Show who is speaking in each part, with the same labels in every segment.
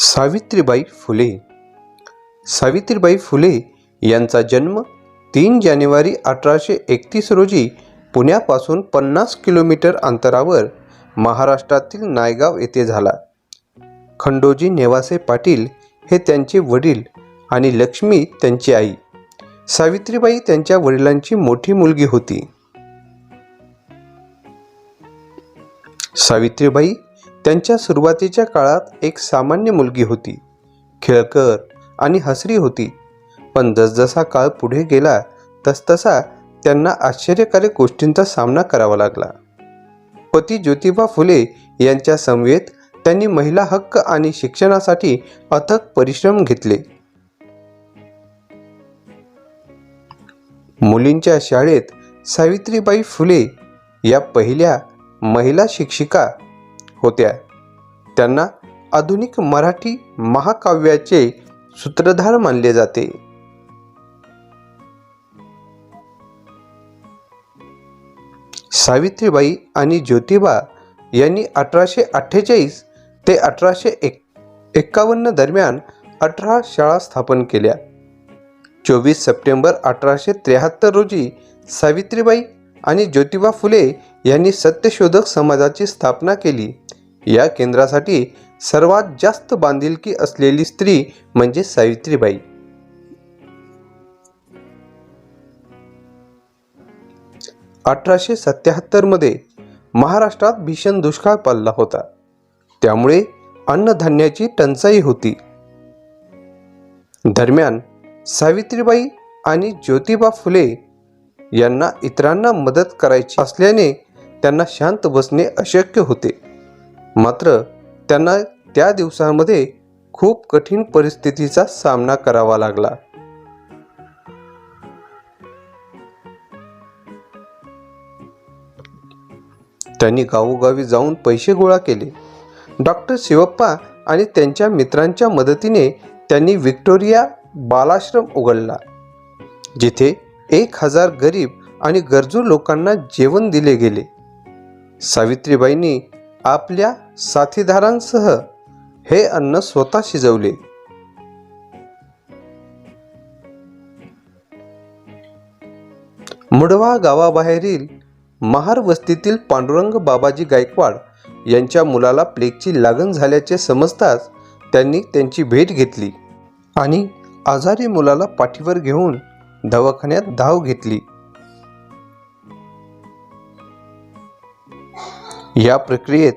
Speaker 1: सावित्रीबाई फुले. सावित्रीबाई फुले यांचा जन्म तीन जानेवारी अठराशे एकतीस रोजी पुण्यापासून पन्नास किलोमीटर अंतरावर महाराष्ट्रातील नायगाव येथे झाला. खंडोजी नेवासे पाटील हे त्यांचे वडील आणि लक्ष्मी त्यांची आई. सावित्रीबाई त्यांच्या वडिलांची मोठी मुलगी होती. सावित्रीबाई त्यांच्या सुरुवातीच्या काळात एक सामान्य मुलगी होती. खेळकर आणि हसरी होती. पण जसजसा काळ पुढे गेला तसतसा त्यांना आश्चर्यकारक गोष्टींचा सामना करावा लागला. पती ज्योतिबा फुले यांच्या समवेत त्यांनी महिला हक्क आणि शिक्षणासाठी अथक परिश्रम घेतले. मुलींच्या शाळेत सावित्रीबाई फुले या पहिल्या महिला शिक्षिका होत्या त्यांना आधुनिक मराठी महाकाव्याचे सूत्रधार मानले जाते. सावित्रीबाई आणि ज्योतिबा यांनी अठराशे अठ्ठेचाळीस ते अठराशे एक एक्कावन्न दरम्यान अठरा शाळा स्थापन केल्या. चोवीस सप्टेंबर अठराशे त्र्याहत्तर रोजी सावित्रीबाई आणि ज्योतिबा फुले यांनी सत्यशोधक समाजाची स्थापना केली. या केंद्रासाठी सर्वात जास्त बांधिलकी असलेली स्त्री म्हणजे सावित्रीबाई. अठराशे सत्याहत्तरमध्ये महाराष्ट्रात भीषण दुष्काळ पडला होता. त्यामुळे अन्नधान्याची टंचाई होती. दरम्यान सावित्रीबाई आणि ज्योतिबा फुले यांना इतरांना मदत करायची असल्याने त्यांना शांत बसणे अशक्य होते. मात्र त्यांना त्या दिवसांमध्ये खूप कठीण परिस्थितीचा सामना करावा लागला. त्यांनी गावोगावी जाऊन पैसे गोळा केले. डॉक्टर शिवप्पा आणि त्यांच्या मित्रांच्या मदतीने त्यांनी व्हिक्टोरिया बालाश्रम उघडला. जिथे एक हजार गरीब आणि गरजू लोकांना जेवण दिले गेले. सावित्रीबाईंनी आपल्या साथीदारांसह हे अन्न स्वतः शिजवले. मुडवा गावाबाहेरील महार वस्तीतील पांडुरंग बाबाजी गायकवाड यांच्या मुलाला प्लेगची लागण झाल्याचे समजताच त्यांनी त्यांची भेट घेतली आणि आजारी मुलाला पाठीवर घेऊन दवाखान्यात धाव घेतली. या प्रक्रियेत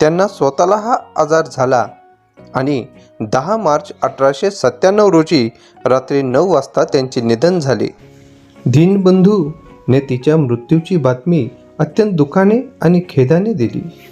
Speaker 1: त्यांना स्वतःला हा आजार झाला आणि दहा मार्च अठराशे सत्त्याण्णव रोजी रात्री नऊ वाजता त्यांचे निधन झाले. दीनबंधूने तिच्या मृत्यूची बातमी अत्यंत दुःखाने आणि खेदाने दिली.